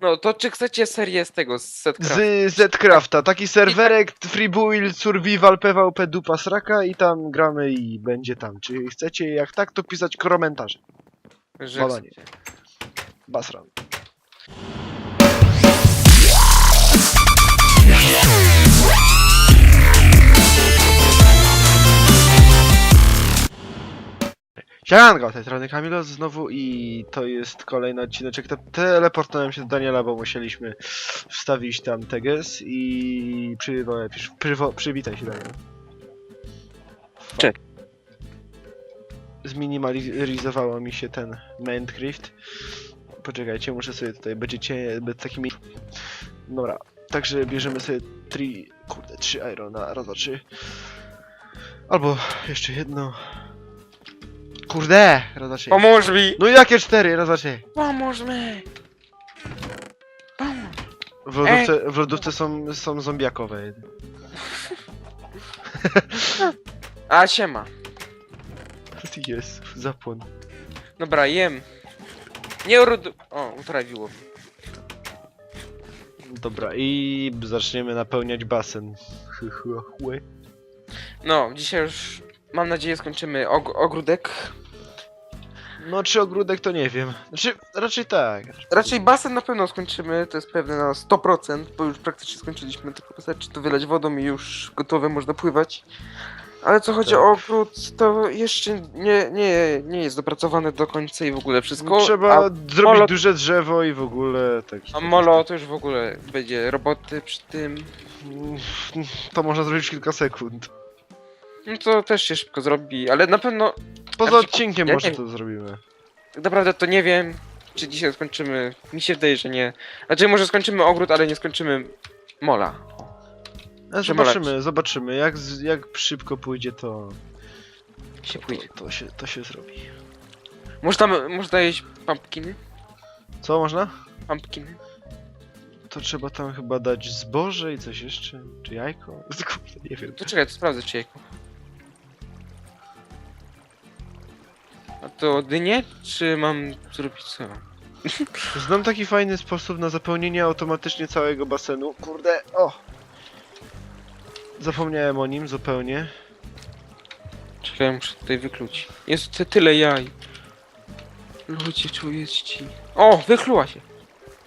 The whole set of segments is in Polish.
No to czy chcecie serię z tego, z Setcraft? Z Zcrafta, taki serwerek Freebuild Survival PvP dupa sraka i tam gramy i będzie tam. Czy chcecie, jak tak, to pisać komentarze. Że chcecie. Basran. Siemanko, tej strony Kamilo znowu i to jest kolejny odcineczek. Te- Teleportowałem się do Daniela, bo musieliśmy wstawić tam teges i przywo, pisz- przywo, przywitaj się Daniel. Cześć. Zminimalizowało mi się ten Minecraft. Poczekajcie, muszę sobie tutaj, będziecie takimi... Dobra, także bierzemy sobie tri, kurde, trzy irona, raz, dwa, trzy. Albo jeszcze jedno. Kurde, raz, dwa, trzy. Pomóż mi! No i jakie cztery, raz, dwa, trzy. Pomóż mi! Pomóż! W lodówce, w lodówce są, są zombiakowe. A siema. Jest, zapłon. Dobra, jem. Nie urod... O, utrawiło. Dobra, i zaczniemy napełniać basen. No, dzisiaj już mam nadzieję skończymy og ogródek. No, czy ogródek to nie wiem. Znaczy, raczej tak. Raczej basen na pewno skończymy, to jest pewne na 100%, bo już praktycznie skończyliśmy, tylko wystarczy to wylać wodą i już gotowe, można pływać. Ale co chodzi Tak. o ogród, to jeszcze nie, nie, nie jest dopracowane do końca i w ogóle wszystko. Trzeba A, zrobić molo- duże drzewo i w ogóle tak. a molo to już w ogóle będzie roboty przy tym. To można zrobić w kilka sekund. No to też się szybko zrobi, ale na pewno Poza Znaczy, odcinkiem ja może nie- to zrobimy. tak naprawdę to nie wiem, czy dzisiaj skończymy. Mi się wydaje, że nie. Znaczy może skończymy ogród, ale nie skończymy mola. E, Trzeba Zobaczymy, zobaczymy. Jak, z- jak szybko pójdzie, to, Się to, pójdzie. to, się, to się zrobi. Może tam, można jeść pumpkiny? Co można? Pumpkiny? To trzeba tam chyba dać zboże i coś jeszcze. Czy jajko? Kurde, nie wiem. To czekaj, to sprawdzę czy jajko. A to dynię, czy mam zrobić co? Znam taki fajny sposób na zapełnienie automatycznie całego basenu. Kurde, o! Zapomniałem o nim zupełnie. Czekaj, muszę tutaj wykluć. Jest ty- tyle jaj. Ludzie, człowieci. O, wykluła się.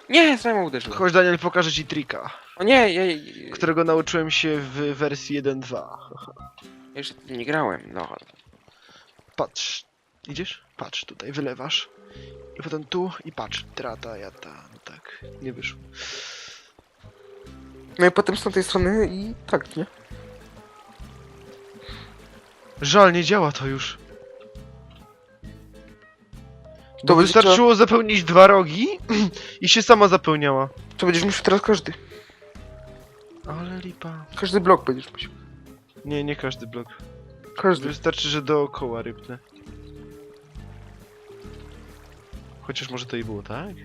Nie, sama uderzyła. Chodź Daniel, pokażę ci trika, O nie, ja, ja, którego nauczyłem się w wersji 1.2. ja jeszcze tym nie grałem, no. Patrz, idziesz? Patrz, tutaj wylewasz. I potem tu i patrz, trata, jata, no tak, nie wyszło. No i potem z tamtej strony i tak, nie? Żal, nie działa to już. To będzie wystarczyło zapełnić dwa rogi i się sama zapełniała. To będziesz musiał teraz każdy. Ale lipa. Każdy blok będziesz musiał. Nie, nie każdy blok. Każdy. Wystarczy, że dookoła rybnę. Chociaż może to i było, tak?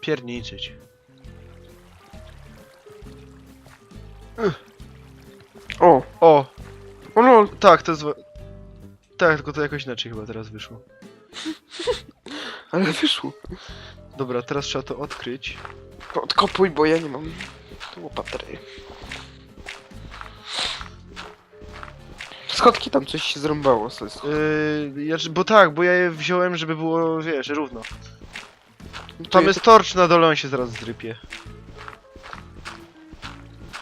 Pierniczyć. O, O, o lol. tak, to jest... wa- Tak, tylko to jakoś inaczej chyba teraz wyszło. Ale wyszło. Dobra, teraz trzeba to odkryć. Odkopuj, bo ja nie mam tu łopatery. Schodki tam coś się zrąbało. co jest- Yy, ja, bo tak, bo ja je wziąłem, żeby było, wiesz, równo. Tu Tam jest torcz na dole, on się zaraz zrypie.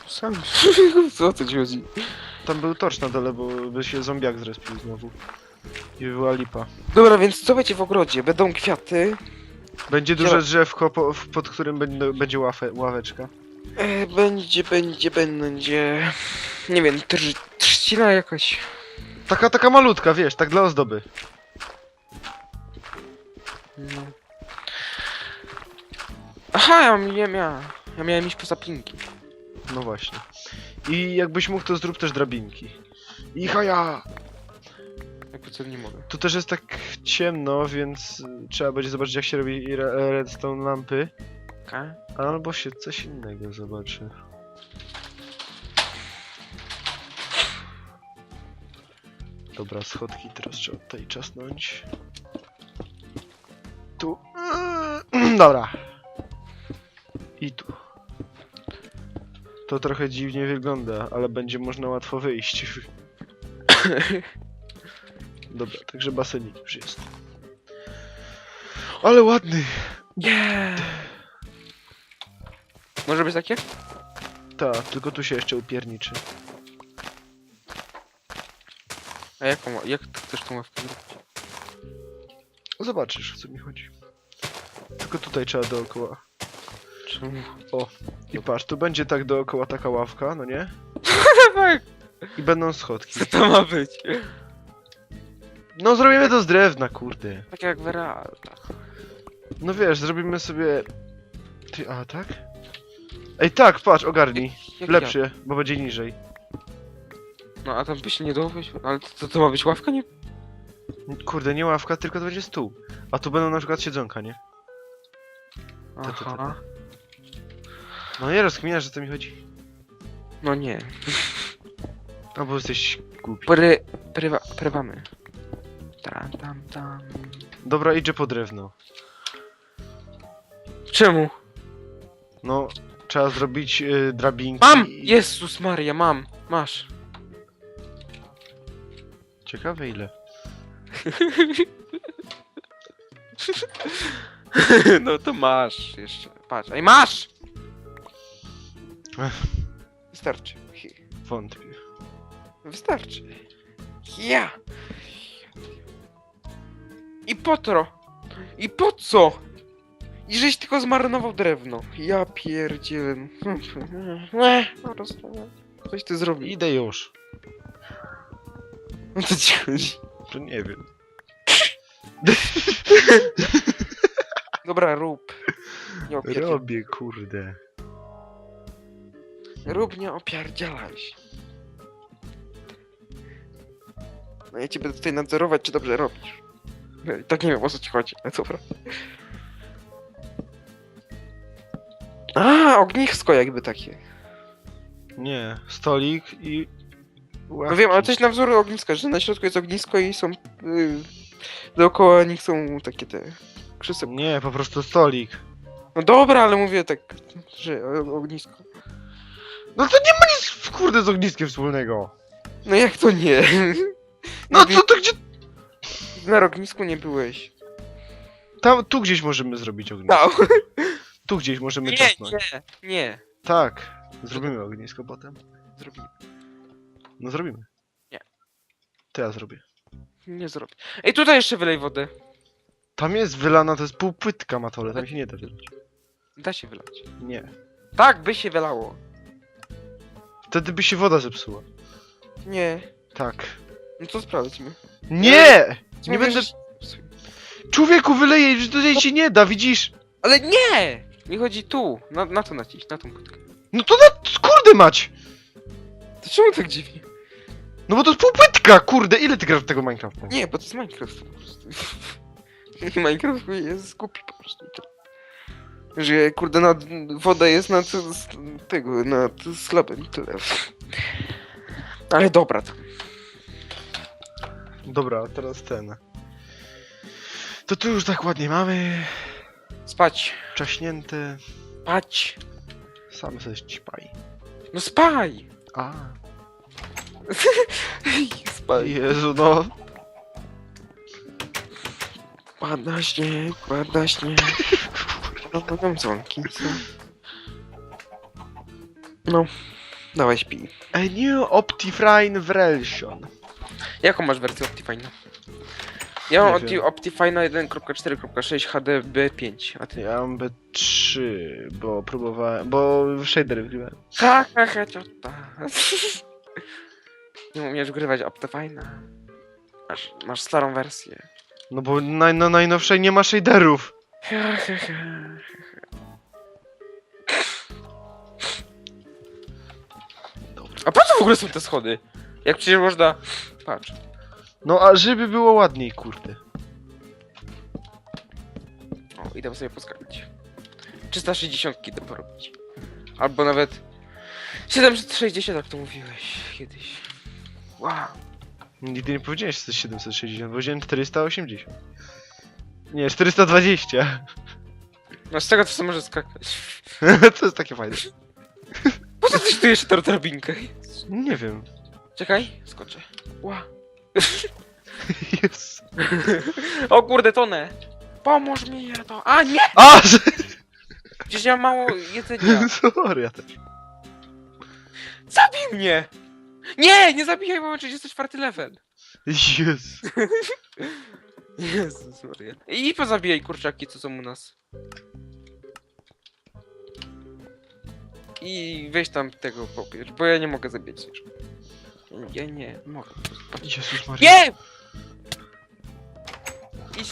Sam. Co o co ci chodzi? Tam był torcz na dole, bo by się zombiak zrespił znowu. I by była lipa. Dobra, więc co będzie w ogrodzie? Będą kwiaty. Będzie Działa- duże drzewko, po, w- pod którym będzie, ławeczka. E, będzie, będzie, będzie... Nie wiem, trz, trzcina jakaś. Taka, taka malutka, wiesz, tak dla ozdoby. No. Aha, ja, ja, miałem, ja miałem iść po saplinki. No właśnie. I jakbyś mógł, to zrób też drabinki. I haja! Jakby co nie mogę. Tu też jest tak ciemno, więc y, trzeba będzie zobaczyć jak się robi re- redstone lampy. Okay. Albo się coś innego zobaczy. Dobra, schodki teraz trzeba tutaj czasnąć. Tu. Dobra. I tu. To trochę dziwnie wygląda, ale będzie można łatwo wyjść. Dobra, także basenik już jest. Ale ładny. Nie. Może być takie? Ta, tylko tu się jeszcze upierniczy. A jaką, ma- jak ty chcesz tą ławkę zrobić? Zobaczysz, o co mi chodzi. Tylko tutaj trzeba dookoła. Czemu? I patrz, tu będzie tak dookoła taka ławka, no nie? Tak, I będą schodki. co to ma być? No zrobimy to z drewna, kurde. Tak jak w realu. No wiesz, zrobimy sobie... Ty, a tak? Ej, tak, patrz, ogarnij. Jak Lepszy, bo będzie niżej. No a tam by się nie dało wejść. Ale to, to ma być ławka? Nie. Kurde, nie ławka, tylko to będzie stół. A tu będą na przykład siedzonka, nie? to, to. Aha. No nie rozkminiasz, że to mi chodzi. No nie. Albo jesteś głupi. Pry, prywa, prywamy. Tam, tam, tam. Dobra, idzie po drewno. Czemu? No, trzeba zrobić y, drabinki. Mam! i- Jezus Maria, mam! Masz. Ciekawe ile. no to masz jeszcze. Patrz. Ej, masz! Ech. Wystarczy. Wątpię. Wystarczy. Ja! I po to! I po co? I żeś tylko zmarnował drewno. Ja pierdzielę. Nie, po prostu. Coś ty zrobił. Idę już. Co ci chodzi? To nie wiem. Dobra, rób. Nie. Robię, kurde. Rób, nie opierdzielaj się. No ja cię będę tutaj nadzorować, czy dobrze robisz. No i tak nie wiem, o co ci chodzi, ale dobra. A, ognisko jakby takie. Nie, stolik i... No wiem, ale coś na wzór ogniska, że na środku jest ognisko i są... Yy, dookoła nich są takie te... Krzysełka. Nie, po prostu stolik. No dobra, ale mówię tak, że o- ognisko. No to nie ma nic, kurde, z ogniskiem wspólnego. No jak to nie? No co to gdzie... Na ognisku nie byłeś. Tam, tu gdzieś możemy zrobić ognisko. No. Tu gdzieś możemy Nie, nie, nie. Tak. Zrobimy ognisko potem. Zrobimy. No zrobimy. Nie. To ja zrobię. Nie zrobię. Ej, tutaj jeszcze wylej wodę. Tam jest wylana, to jest półpłytka matole, tam się nie da wylać. Da się wylać. Nie. Tak, by się wylało. Wtedy by się woda zepsuła. Nie. Tak. No to sprawdźmy. Nie! Nie będę... Człowieku, wyleje, że tutaj się nie da, widzisz? Ale nie! Nie chodzi tu. Na, na to naciś, na tą płytkę. No to na... kurde mać! To czemu tak dziwnie? No bo to jest półpłytka, kurde, ile ty grasz w tego Minecrafta? Nie, bo to jest Minecraft po prostu. Minecraft jest głupi po prostu. Że kurde, nad, woda jest nad tego, nad slabem i tyle. Ale dobra to. Dobra, teraz ten. To tu już tak ładnie mamy. Spać. Czaśnięte. Spać. Sam sobie ćpaj. No spaj! A. Jezu, no. Pada śnieg, pada śnieg. No, no, tam dzwonki, co? No, dawaj śpi. A new Optifine version. Jaką masz wersję Optifine? Ja mam Nie Opti wiem. Optifine 1.4.6 HDB5, a ty? Ja mam B3, bo próbowałem, bo shadery wgrywałem. Ha, ha, ha, ciota. Nie umiesz grywać Optifine'a. Masz, masz starą wersję. No bo naj, na najnowszej nie ma shaderów. Ha, ha, ha. A po co w ogóle są te schody? Jak przecież można... Patrz. No a żeby było ładniej, kurde. O, idę sobie poskakać. 360 idę porobić. Albo nawet 760, jak to mówiłeś kiedyś. Wow. Nigdy nie powiedziałeś, że to jest 760, powiedziałem 480. Nie, 420. No z tego to co może skakać. to jest takie fajne. Po co ty tu jeszcze tą drabinkę? Nie wiem. Czekaj, skoczę. Ła. Jest. O kurde, tonę. Pomóż mi, ja to. A nie! A! Przecież ja mam mało jedzenia. Sorry, ja też. Zabij mnie! Nie, nie zabijaj, bo mam 34 level. Jezu. Jezus Maria. I pozabijaj kurczaki, co są u nas. I weź tam tego popier, bo ja nie mogę zabijać już. Ja nie mogę. Jezus Maria. Nie! Idź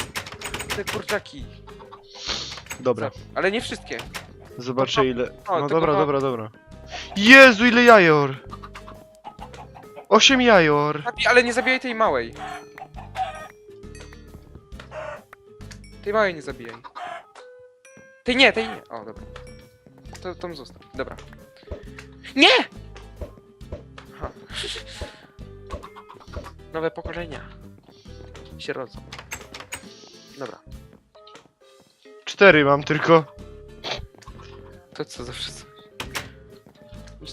te kurczaki. Dobra, Ale nie wszystkie. zobaczę ile... No tylko dobra, dobra, dobra. Jezu, ile jajor! Osiem jajor! Zabij- Ale nie zabijaj tej małej. Tej małej nie zabijaj. Tej nie, tej nie. O, dobra. To tam zostaw. Dobra. Nie! Aha. Nowe pokolenia. Się rodzą. Dobra. Cztery mam tylko. To co zawsze coś.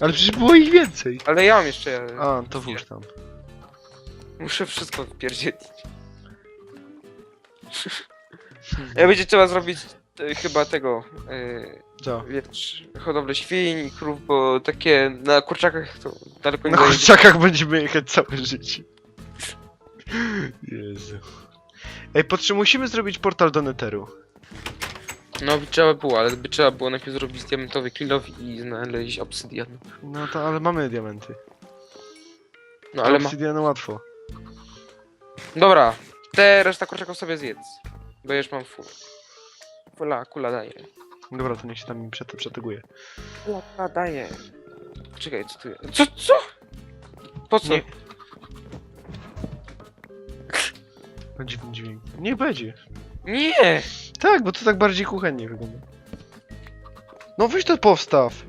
Ale przecież było ich więcej. Ale ja mam jeszcze... A, to włóż tam. Muszę wszystko wpierdzielić. Ja będzie trzeba zrobić e, chyba tego, e, Co? wiesz, hodowlę świń i krów, bo takie na kurczakach to daleko nie Na dojedzie. kurczakach będziemy jechać całe życie. Jezu. Ej, potrze- musimy zrobić portal do Netheru. No by trzeba było, ale by trzeba było najpierw zrobić diamentowy kilow i znaleźć obsydian. No to, ale mamy diamenty. No ale ma... Obsydiany łatwo. Dobra, te reszta kurczaków sobie zjedz. Bo już mam full. Kula, kula daje. Dobra, to niech się tam mi przete- przeteguje. Kula daje. Czekaj, co tu jest? Co, co? Po co? Nie. Ten dźwięk. Niech będzie. Nie! Tak, bo to tak bardziej kuchennie wygląda. No weź to powstaw.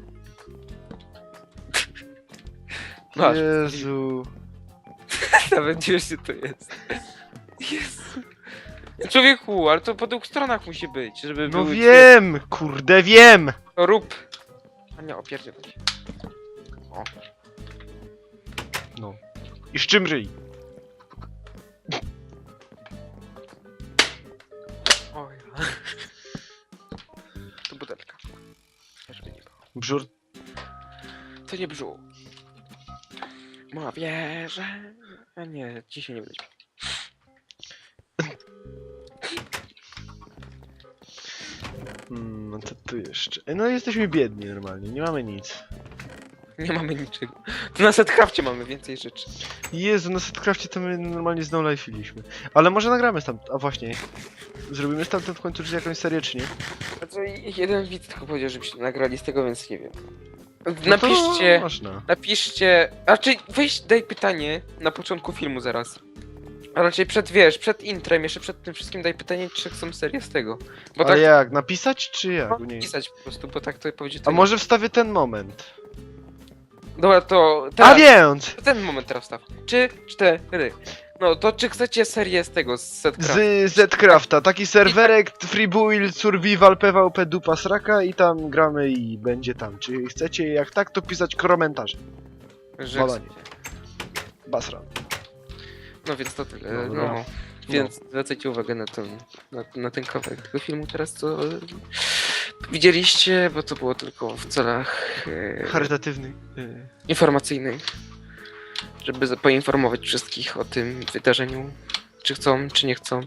Masz. Jezu. Nawet wiesz, gdzie to jest. Jezu. Człowieku, ale to po dwóch stronach musi być, żeby No były wiem, kurde wiem. dwie- To rób. A nie. No. I z czym ryj? To butelka. Żeby nie było. Brzur. To nie brzuch. Ma wierzę. A nie, dzisiaj nie będę śpiewał. Mm, no to tu jeszcze. Ej, No jesteśmy biedni normalnie, nie mamy nic. Nie mamy niczego. To na setcrafcie mamy więcej rzeczy. Jezu, na Setcrafcie to my normalnie z life'iliśmy. Ale może nagramy tam. A właśnie. Zrobimy stamtąd w końcu już jakąś serię, czy nie? A to jeden widz tylko powiedział, żebyście nagrali z tego, więc nie wiem. No to Napiszcie, Można. napiszcie, a raczej weź daj pytanie na początku filmu zaraz. A raczej przed, wiesz, przed intrem, jeszcze przed tym wszystkim daj pytanie, czy chcą serię z tego. Bo Ale tak jak? Napisać, czy jak? Nie. pisać po prostu, bo tak to powiedzieć. A może wstawię ten moment? Dobra, to A teraz, więc! ten moment teraz wstaw. Czy cztery. No to czy chcecie serię z tego, z Setcraft? Z Zcrafta, taki serwerek Free Build Survival PvP dupa sraka i tam gramy i będzie tam. Czy chcecie, jak tak, to pisać komentarze. Że chcecie. Basra. No więc to tyle. Dobra. No. Więc zwracajcie uwagę na ten, na, na ten kawałek tego filmu teraz, co e, widzieliście, bo to było tylko w celach e, Charytatywny. y, informacyjnych, żeby poinformować wszystkich o tym wydarzeniu, czy chcą, czy nie chcą.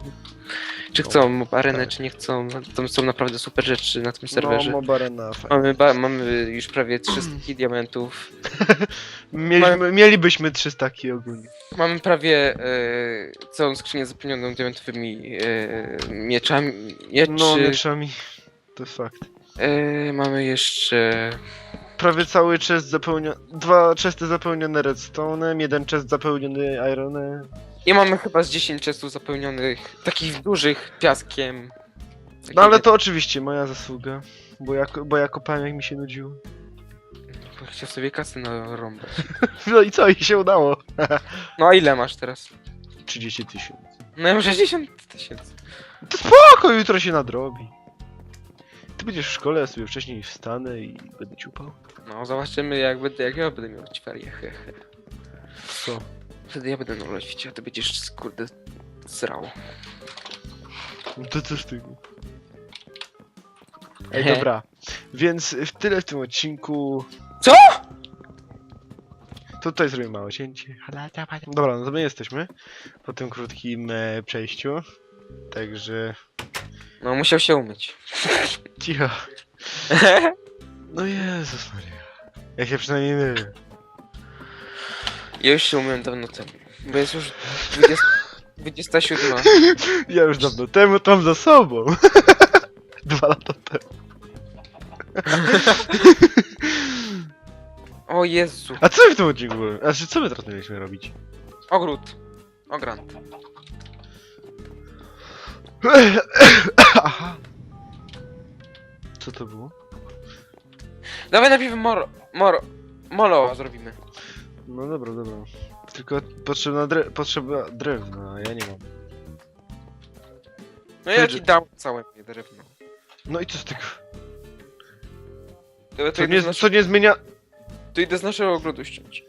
Czy chcą mob arenę, tak. czy nie chcą. Tam są naprawdę super rzeczy na tym serwerze. No, Mobarena, fajnie. Mamy, mamy już prawie 300 diamentów. Mieliśmy, mielibyśmy 300 taki ogólnie. Mamy prawie e, całą skrzynię zapełnioną diamentowymi e, mieczami. Mieczy. No, mieczami. To fakt. E, mamy jeszcze. Prawie cały chest zapełniony. Dwa chesty zapełnione redstone'em, jeden chest zapełniony ironem. I mamy chyba z 10 chestów zapełnionych takich dużych piaskiem. No ale to oczywiście moja zasługa. Bo ja, bo ja kopałem jak mi się nudziło. Chciał sobie kasy narąbać. No i co, i się udało. No a ile masz teraz? 30 tysięcy. No ja mam 60 tysięcy. To spoko, jutro się nadrobi. Ty będziesz w szkole, ja sobie wcześniej wstanę i będę ciupał. No, zobaczymy jak będę, jak ja będę miał ferie, he, he. Co? Wtedy ja będę na loświcie, a ty będziesz, kurde, zrał. No To co z tego? Ej, He. dobra. Więc w tyle w tym odcinku. Co? Tutaj zrobimy małe cięcie. Dobra, no to my jesteśmy po tym krótkim e, przejściu. Także No, musiał się umyć. cicho. No Jezus Maria. Ja się przynajmniej nie wiem. Ja już się umyłem dawno temu, bo jest już 20, 27. Ja już dawno temu tam za sobą. Dwa lata temu. O Jezu. A co my w tym odcinku? Znaczy, co my teraz mieliśmy robić? Ogród. Ogrant. Aha. Co to było? Dawaj najpierw moro, moro, molo zrobimy. No dobra, dobra. Tylko potrzebna, dre potrzeba drewna, a ja nie mam. No ja ci dam całe mnie drewno. No i co z tego? To, to, idę nie, z co nie zmienia... to idę z naszego ogrodu ściąć.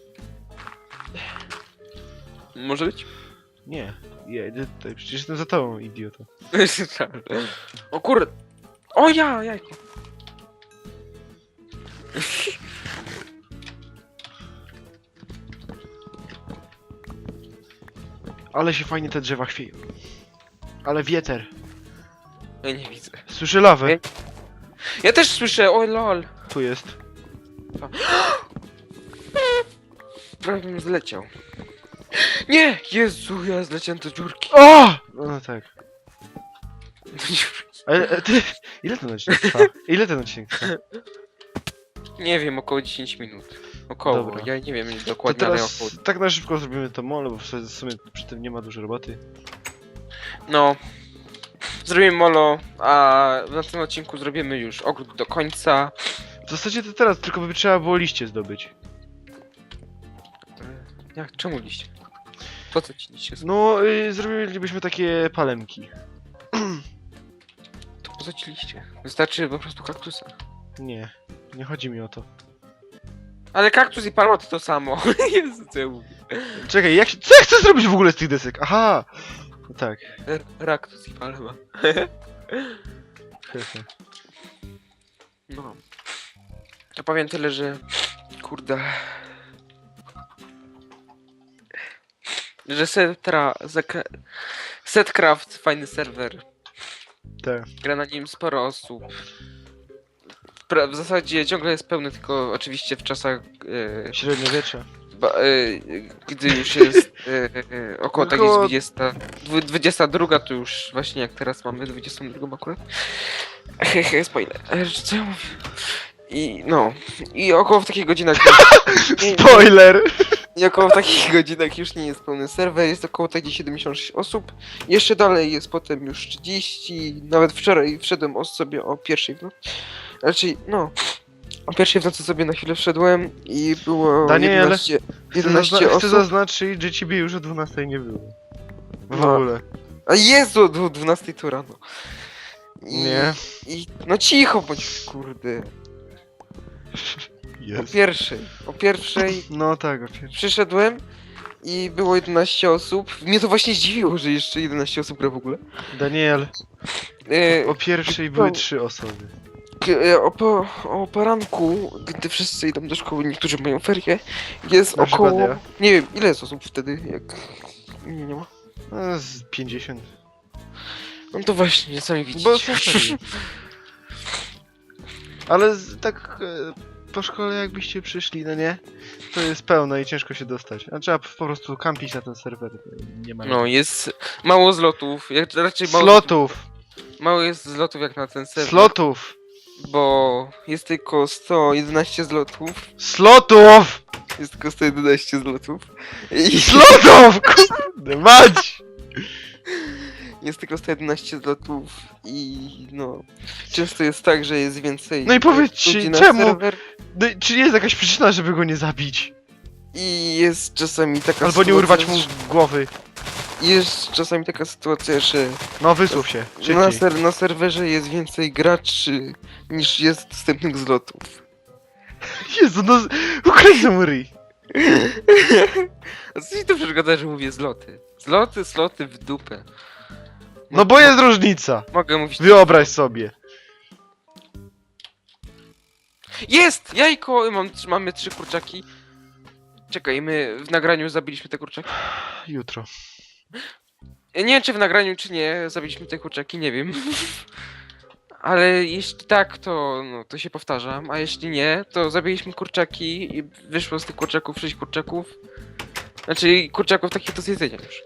Może być? Nie, ja idę tutaj, przecież jestem za tobą, idioto. o kurde. O ja, jajko. Ale się fajnie te drzewa chwieją. Ale wieter. Ja nie widzę. Słyszę lawę. Ja też słyszę, oj lol. Tu jest. Prawie bym zleciał. Nie! Jezu, ja zleciałem do dziurki. O! No tak. Ale e, ty... Ile ten odcinek trwa? Ile ten odcinek trwa? Nie wiem, około 10 minut. Około, Dobra. ja nie wiem To dokładnie, ale teraz około. tak na szybko zrobimy to mole, bo w sumie- w sumie przy tym nie ma dużo roboty. No. Zrobimy molo, a w następnym odcinku zrobimy już ogród do końca. W zasadzie to teraz tylko by trzeba było liście zdobyć. Jak, czemu liście? Po co ci są? No, y, zrobilibyśmy takie palemki. To po co ci liście? Wystarczy po prostu kaktusa. Nie, nie chodzi mi o to. Ale kaktus i palma to to samo. Jezu, co ja mówię. Czekaj, jak, się- co ja chcę zrobić w ogóle z tych desek? Aha! No tak. R- Raktus i palma. hehe. No. To powiem tyle, że... Kurde... Że Setra... Zak... Setcraft, fajny serwer. Tak. Gra na nim sporo osób. Pra- W zasadzie ciągle jest pełny, tylko oczywiście w czasach, e, Średniowiecza. ba, e, gdy już jest e, około takiej Około- 20, dwu- 22, to już właśnie jak teraz mamy 22 akurat. Hehe, spoiler. Co ja mówię? I no, i około w takich godzinach... Spoiler! I około w takich godzinach już nie jest pełny serwer, jest około takich 76 osób. Jeszcze dalej jest potem już 30, nawet wczoraj wszedłem o sobie o pierwszej w nocy. Raczej, no, o pierwszej w nocy sobie na chwilę wszedłem i było Daniel, 11, Chcę, 11 zazna- chcę osób. zaznaczyć, że ciebie już o 12 nie było. W No. ogóle. A Jezu, do 12 tu rano. I, Nie. I, no cicho bądź, kurde. O Jest. pierwszej, o pierwszej No tak, oczywiście. przyszedłem i było 11 osób. Mnie to właśnie zdziwiło, że jeszcze 11 osób gra w ogóle. Daniel, E, o pierwszej były trzy osoby. K- e, O, po, o poranku, gdy wszyscy idą do szkoły, niektórzy mają ferie, jest przykład około... Nie wiem, ile jest osób wtedy, jak... Nie, nie ma. No, z 50. No to właśnie, sami widzicie. Bo. Ale z, tak e, po szkole jakbyście przyszli, no nie? To jest pełno i ciężko się dostać. A trzeba po prostu kampić na ten serwer. Nie ma No, jest mało zlotów, jak, raczej mało, Slotów! mało jest zlotów jak na ten serwer, Slotów! bo jest tylko 111 zlotów, Slotów! jest tylko 111 zlotów i Slotów! Kurde, mać! jest tylko 111 zlotów i no, często jest tak, że jest więcej No i powiedzcie, ludzi na czemu? serwer No, i czy jest jakaś przyczyna, żeby go nie zabić? i jest czasami taka Albo nie urwać mu głowy. jest czasami taka sytuacja, że No wysłów się, na, szybciej. ser na serwerze jest więcej graczy niż jest dostępnych zlotów. Jezu, no... Ukraińca mu ryj. A co ci to przeszkadza, że mówię zloty? Zloty, sloty w dupę. No bo jest różnica. Mogę mówić... Wyobraź sobie. Jest! Jajko! Mam, mamy trzy kurczaki. Czekaj, my w nagraniu zabiliśmy te kurczaki. Jutro. Ja nie wiem, czy w nagraniu, czy nie zabiliśmy te kurczaki, nie wiem. Ale jeśli tak, to, no, to się powtarzam, a jeśli nie, to zabiliśmy kurczaki i wyszło z tych kurczaków sześć kurczaków. Znaczy kurczaków takich do zjedzenia już.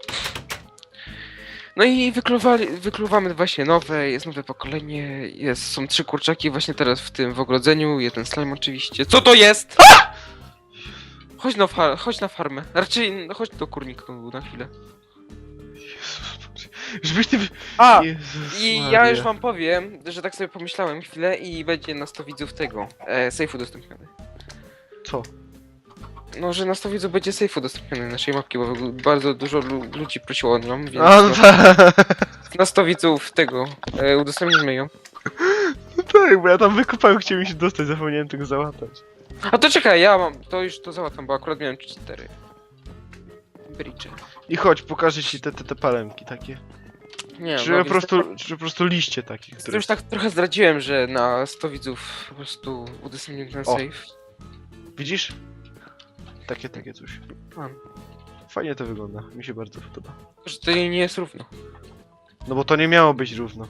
No i wykluwali, wykluwamy właśnie nowe, jest nowe pokolenie, jest, są trzy kurczaki właśnie teraz w tym w ogrodzeniu, jeden slime oczywiście. Co to jest?! Chodź na, fa- chodź na farmę, raczej no, chodź do kurniku na chwilę. Żebyś ty... A! Jezus I Maria. ja już wam powiem, że tak sobie pomyślałem chwilę i będzie na 100 widzów tego, e, sejfu udostępniony. Co? No, że na 100 widzów będzie sejf udostępniony naszej mapki, bo bardzo dużo lu ludzi prosiło o nią, więc A, no no, tak. na 100 widzów tego, e, udostępnimy ją. tak, bo ja tam wykopałem, chciałem się dostać, zapomniałem tego załatać. A to czekaj, ja mam, to już to załatwiam, bo akurat miałem 4. Bridge. I chodź, pokażę ci te, te, te palemki takie. Nie, Czy no, po więc prostu, tak- czy po prostu liście takie, które... już tak trochę zdradziłem, że na 100 widzów po prostu udostępnimy ten O. save. Widzisz? Takie, takie coś. Mam. Fajnie to wygląda, mi się bardzo podoba. Że to nie jest równo. No bo to nie miało być równo.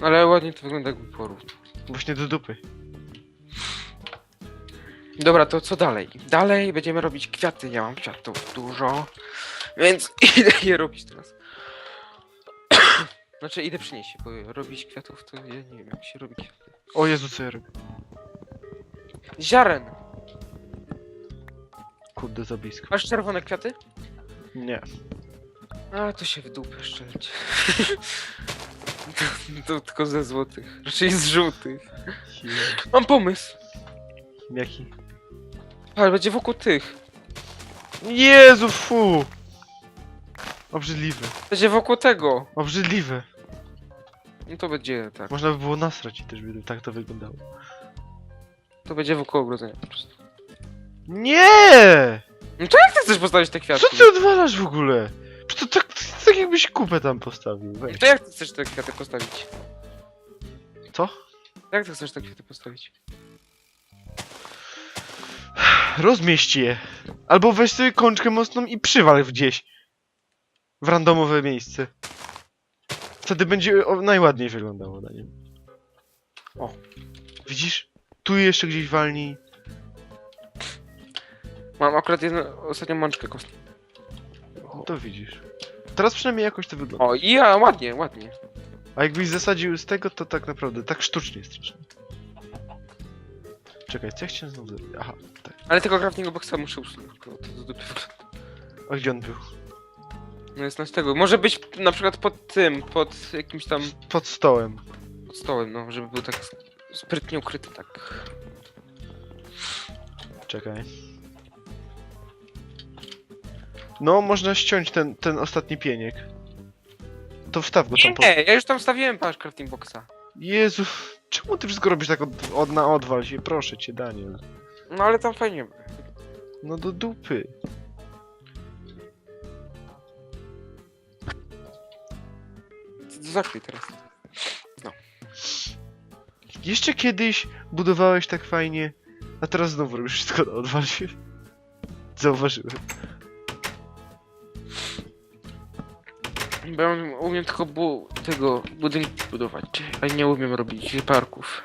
Ale ładnie to wygląda jakby było równo. Właśnie do dupy. Dobra, to co dalej? Dalej będziemy robić kwiaty. Ja mam kwiatów dużo, więc idę je robić teraz. Znaczy idę przynieść, bo robić kwiatów to ja nie wiem jak się robi kwiaty. O Jezu, co ja robię? Ziaren! Kurde, za blisko. Masz czerwone kwiaty? Nie. A to się w dupę szczerze. to, to tylko ze złotych, raczej z żółtych. Mam pomysł, Jaki? ale będzie wokół tych. Jezu, fu! Obrzydliwe. Będzie wokół tego. Obrzydliwe. No to będzie tak. Można by było nasrać i też by tak to wyglądało. To będzie wokół ogrodzenia po prostu. Nie! No to jak ty chcesz postawić te kwiaty? Co ty odwalasz w ogóle? To tak, tak jakbyś kupę tam postawił. Weź. To jak ty chcesz te kwiaty postawić? Co? Jak ty chcesz te kwiaty postawić? Rozmieść je. Albo weź sobie kączkę mocną i przywal gdzieś. W randomowe miejsce. Wtedy będzie o, najładniej wyglądało na nim. O. Widzisz? Tu jeszcze gdzieś walnij. Mam akurat jedną ostatnią mączkę kostną. No to widzisz. Teraz przynajmniej jakoś to wygląda. O, i ja, ładnie, ładnie. A jakbyś zasadził z tego, to tak naprawdę tak sztucznie strasznie. Czekaj, co ja chciałem znowu zrobić? Aha, tak. Ale tego craftingu boxa muszę usunąć, bo to do dupy wygląda. A gdzie on był? No jest na z tego. Może być na przykład pod tym, pod jakimś tam Pod stołem. pod stołem, no, żeby był tak sprytnie ukryty, tak. Czekaj. No, można ściąć ten, ten ostatni pieniek. To wstaw go tam po... Nie, ja już tam stawiłem pasz crafting boxa. Jezu, czemu ty wszystko robisz tak od, od na odwal się? Proszę cię, Daniel. No ale tam fajnie. No do dupy. Zakryj teraz. Jeszcze kiedyś budowałeś tak fajnie, a teraz znowu robisz wszystko na odwal się. Zauważyłem. Bo ja umiem tylko bu tego budynku budować, a nie umiem robić parków.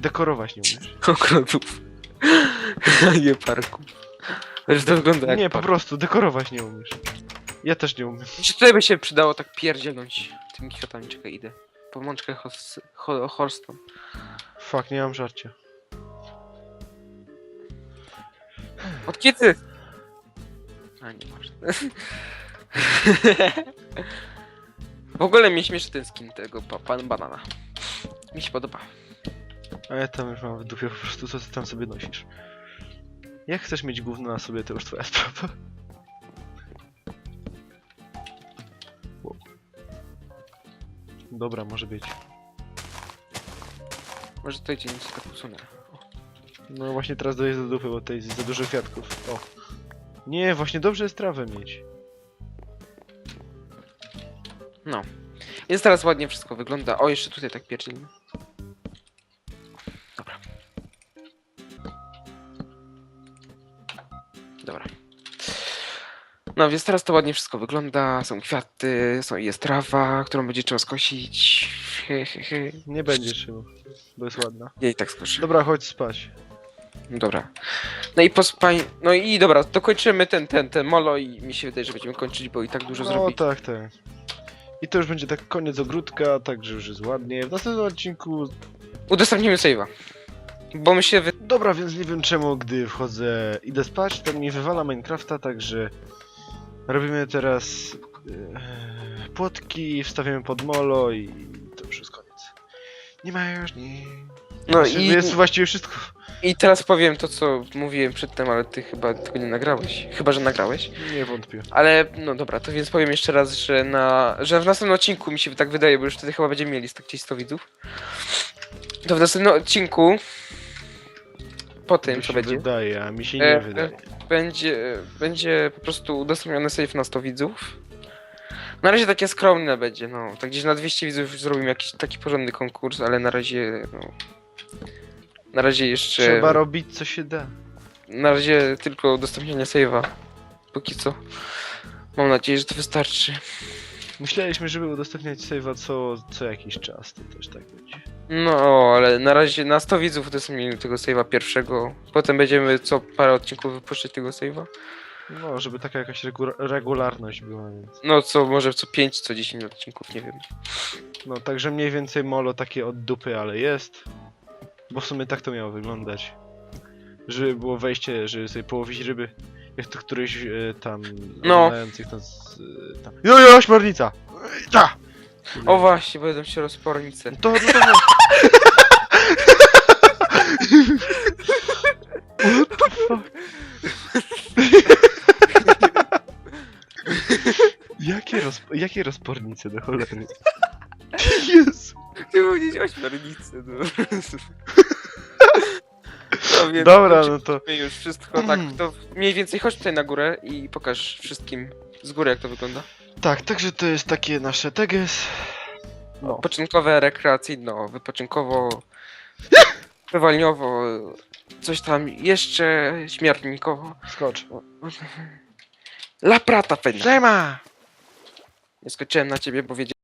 Dekorować nie umiesz. Ogrodów. A nie parków. Wiesz, to wygląda jak Nie, po park. prostu dekorować nie umiesz. Ja też nie umiem. Czy tutaj by się przydało tak pierdzielnąć tymi kwiatami? Czekaj, idę. Po mączkę hos- ho-. Fuck, nie mam żarcia. Od kiedy? A, nie ważne w ogóle mnie śmieszy ten skin tego pa pan banana. Mi się podoba. A ja tam już mam w dupie po prostu, co ty tam sobie nosisz. Jak chcesz mieć gówno na sobie, to już twoja sprawa. Wow. Dobra, może być. Może tutaj gdzie nic tak usunę. No właśnie teraz dojeżdżę do dupy, bo tutaj jest za dużo kwiatków. O. Nie, właśnie dobrze jest trawę mieć. No. Więc teraz ładnie wszystko wygląda. O, jeszcze tutaj tak pierdzielimy. Dobra. Dobra. No więc teraz to ładnie wszystko wygląda. Są kwiaty, są, jest trawa, którą będzie trzeba skosić. He, he, he. Nie będzie Szymon, bo jest ładna. Ja i tak skoszę. Dobra, chodź spać. Dobra. No i pospań. No i dobra, dokończymy ten, ten, ten molo i mi się wydaje, że będziemy kończyć, bo i tak dużo No zrobi. tak, tak. I to już będzie tak koniec ogródka, także już jest ładnie. W następnym odcinku... Udostępnimy save'a. Bo my się wy... Dobra, więc nie wiem czemu, gdy wchodzę, idę spać, to mi wywala Minecrafta, także... Robimy teraz... e, płotki, wstawiamy pod molo i to już jest koniec. Nie ma już nic. No Znaczy, i, Jest właściwie wszystko. I teraz powiem to, co mówiłem przedtem, ale ty chyba tego nie nagrałeś. Chyba, że nagrałeś. Nie wątpię. Ale no dobra, to więc powiem jeszcze raz, że na. że w następnym odcinku mi się tak wydaje, bo już wtedy chyba będziemy mieli tak gdzieś 100 widzów. To w następnym odcinku. Po tym, Mi co się będzie. wydaje, a mi się E, nie e, wydaje. Będzie, będzie po prostu udostępniony save na 100 widzów. Na razie takie skromne będzie, no. Tak gdzieś na 200 widzów już zrobimy jakiś taki porządny konkurs, ale na razie, no. Na razie jeszcze. Trzeba robić co się da. Na razie tylko udostępnienie save'a. Póki co. Mam nadzieję, że to wystarczy. Myśleliśmy, żeby udostępniać save'a co, co jakiś czas, to też tak będzie. No, ale na razie na 100 widzów udostępnimy tego save'a pierwszego. Potem będziemy co parę odcinków wypuszczać tego save'a. No, żeby taka jakaś regu- regularność była, więc... No, co może co 5, co 10 odcinków, nie wiem. No, także mniej więcej molo takie od dupy, ale jest. Bo w sumie tak to miało wyglądać. Żeby było wejście, żeby sobie połowić ryby. Jak to któryś e, tam... No. oglądających nas... E, tam... Ośmiornica! Ej, Ta! O właśnie, będą się rozpornice. No to, no to... What the fuck? jakie, rozp jakie rozpornice do cholery? Jezu. Nie powiedzieć ośmiornicy, no. więc Dobra, no to... już wszystko, tak, to mniej więcej chodź tutaj na górę i pokaż wszystkim z góry jak to wygląda. Tak, także to jest takie nasze teges. No. Poczynkowe, rekreacyjno, wypoczynkowo, wywalniowo, coś tam jeszcze śmiertnikowo. Skocz. La prata. Siema! Nie skoczyłem na ciebie, bo wiedziałem.